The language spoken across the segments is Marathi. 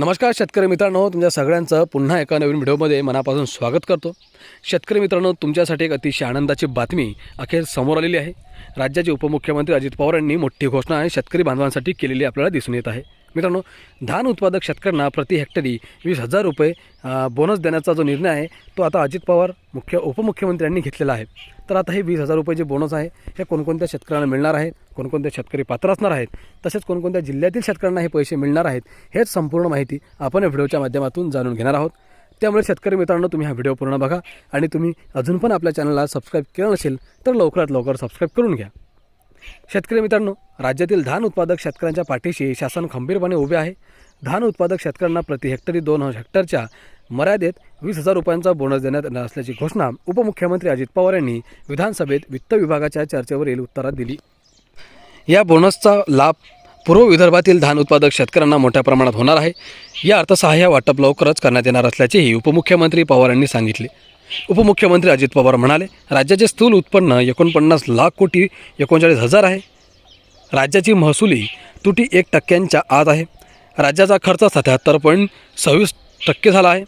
नमस्कार शेतकरी मित्रांनो तुमच्या सगळ्यांचं पुन्हा एका नवीन व्हिडिओमध्ये मनापासून स्वागत करतो. शेतकरी मित्रांनो तुमच्यासाठी एक अतिशय आनंदाची बातमी अखेर समोर आलेली आहे. राज्याचे उपमुख्यमंत्री अजित पवार यांनी मोठी घोषणा शेतकरी बांधवांसाठी केलेली आपल्याला दिसून येत आहे. मित्रांनो धान उत्पादक शेतकऱ्यांना प्रति हेक्टरी वीस हजार रुपये बोनस देण्याचा जो निर्णय आहे तो आता अजित पवार मुख्य उपमुख्यमंत्र्यांनी घेतलेला आहे. तर आता हे वीस हजार रुपये जे बोनस आहे हे कोणकोणत्या शेतकऱ्यांना मिळणार आहे कोणकोणत्या शेतकरी पात्र असणार आहेत तसेच कोणकोणत्या जिल्ह्यातील शेतकऱ्यांना हे पैसे मिळणार आहेत हेच संपूर्ण माहिती आपण या व्हिडिओच्या माध्यमातून जाणून घेणार आहोत. त्यामुळे शेतकरी मित्रांनो तुम्ही हा व्हिडिओ पूर्ण बघा आणि तुम्ही अजून पण आपल्या चॅनलला सबस्क्राईब केलं नसेल तर लवकरात लवकर सबस्क्राईब करून घ्या. शेतकरी मित्रांनो राज्यातील धान उत्पादक शेतकऱ्यांच्या पाठीशी शासन खंबीरपणे उभे आहे. धान उत्पादक शेतकऱ्यांना प्रति हेक्टरी दोन हेक्टरच्या मर्यादेत वीस हजार रुपयांचा बोनस देण्यात येणार असल्याची घोषणा उपमुख्यमंत्री अजित पवार यांनी विधानसभेत वित्त विभागाच्या चर्चेवरील उत्तरात दिली. या बोनसचा लाभ पूर्व विदर्भातील धान उत्पादक शेतकऱ्यांना मोठ्या प्रमाणात होणार आहे. या अर्थसहाय्य वाटप लवकरच करण्यात येणार असल्याचेही उपमुख्यमंत्री पवार यांनी सांगितले. उपमुख्यमंत्री अजित पवार म्हणाले राज्याचे स्थूल उत्पन्न एकोणपन्नास लाख कोटी एकोणचाळीस हजार आहे. राज्याची महसुली तुटी एक टक्क्यांच्या आत आहे. राज्याचा खर्च सत्याहत्तर पॉईंट सव्वीस टक्के झाला आहे.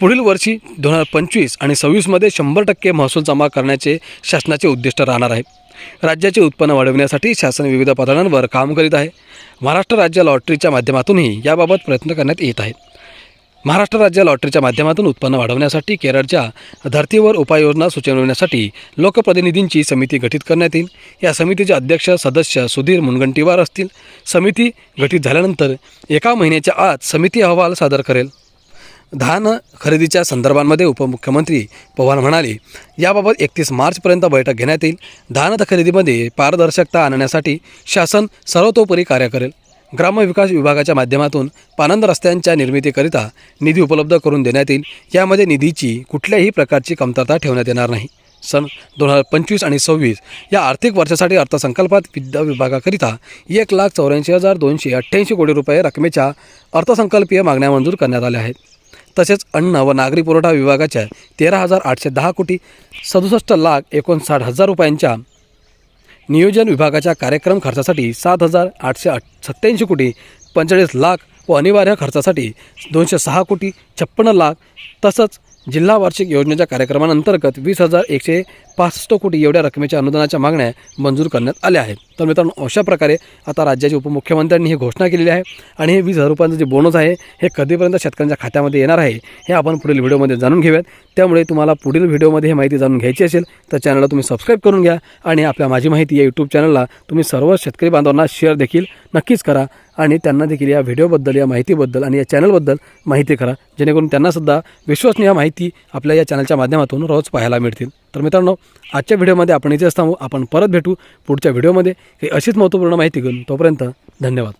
पुढील वर्षी दोन हजार पंचवीस आणि सव्वीसमध्ये शंभर टक्के महसूल जमा करण्याचे शासनाचे उद्दिष्ट राहणार आहे. राज्याचे उत्पन्न वाढविण्यासाठी शासन विविध पातळ्यांवर काम करीत आहे. महाराष्ट्र राज्य लॉटरीच्या माध्यमातूनही याबाबत प्रयत्न करण्यात येत आहेत. महाराष्ट्र राज्य लॉटरीच्या माध्यमातून उत्पन्न वाढवण्यासाठी केरळच्या धर्तीवर उपाययोजना सुचवण्यासाठी लोकप्रतिनिधींची समिती गठीत करण्यात येईल. या समितीचे अध्यक्ष सदस्य सुधीर मुनगंटीवार असतील. समिती गठीत झाल्यानंतर एका महिन्याच्या आत समिती अहवाल सादर करेल. धान खरेदीच्या संदर्भांमध्ये उपमुख्यमंत्री पवार म्हणाले याबाबत एकतीस मार्चपर्यंत बैठक घेण्यात येईल. धान खरेदीमध्ये पारदर्शकता आणण्यासाठी शासन सर्वतोपरी कार्य करेल. ग्रामविकास विभागाच्या माध्यमातून पानंद रस्त्यांच्या निर्मितीकरिता निधी उपलब्ध करून देण्यात येईल. यामध्ये निधीची कुठल्याही प्रकारची कमतरता ठेवण्यात येणार नाही. सन दोन हजार पंचवीस आणि सव्वीस या आर्थिक वर्षासाठी अर्थसंकल्पात विद्या विभागाकरिता एक लाख चौऱ्याऐंशी हजार दोनशे अठ्ठ्याऐंशी कोटी रुपये रकमेच्या अर्थसंकल्पीय मागण्या मंजूर करण्यात आल्या आहेत. तसेच अन्न व नागरी पुरवठा विभागाच्या तेरा हजार आठशे दहा कोटी सदुसष्ट लाख एकोणसाठ हजार रुपयांच्या नियोजन विभागाच्या कार्यक्रम खर्चासाठी सात हजार आठशे अठ सत्त्याऐंशी कोटी पंचेचाळीस लाख व अनिवार्य खर्चासाठी दोनशे सहा कोटी छप्पन्न लाख तसंच जिल्हा वार्षिक योजनेच्या कार्यक्रमांतर्गत वीस हजार एकशे पासष्ट कोटी एवढ्या रकमेच्या अनुदानाच्या मागण्या मंजूर करण्यात आल्या आहेत. तर मित्रांनो अशा प्रकारे आता राज्याचे उपमुख्यमंत्र्यांनी ही घोषणा केलेली आहे आणि हे वीस हजार रुपयांचं जे बोनस आहे हे कधीपर्यंत शेतकऱ्यांच्या खात्यामध्ये येणार आहे हे आपण पुढील व्हिडिओमध्ये जाणून घेऊयात. त्यामुळे तुम्हाला पुढील व्हिडिओमध्ये ही माहिती जाणून घ्यायची असेल तर चॅनलला तुम्ही सबस्क्राईब करून घ्या आणि आपल्या माझी माहिती या यूट्यूब चॅनलला तुम्ही सर्व शेतकरी बांधवांना शेअर देखील नक्कीच करा आणि त्यांना देखील या व्हिडिओबद्दल या माहितीबद्दल आणि या चॅनलबद्दल माहिती करा. जेणेकरून त्यांनासुद्धा विश्वसनीय माहिती आपल्या या चॅनलच्या माध्यमातून रोज पाहायला मिळतील. तर मित्रांनो आजच्या व्हिडिओमध्ये आपण इथेच थांबू. आपण परत भेटू पुढच्या व्हिडिओमध्ये काही अशीच महत्त्वपूर्ण माहिती घेऊन तोपर्यंत धन्यवाद.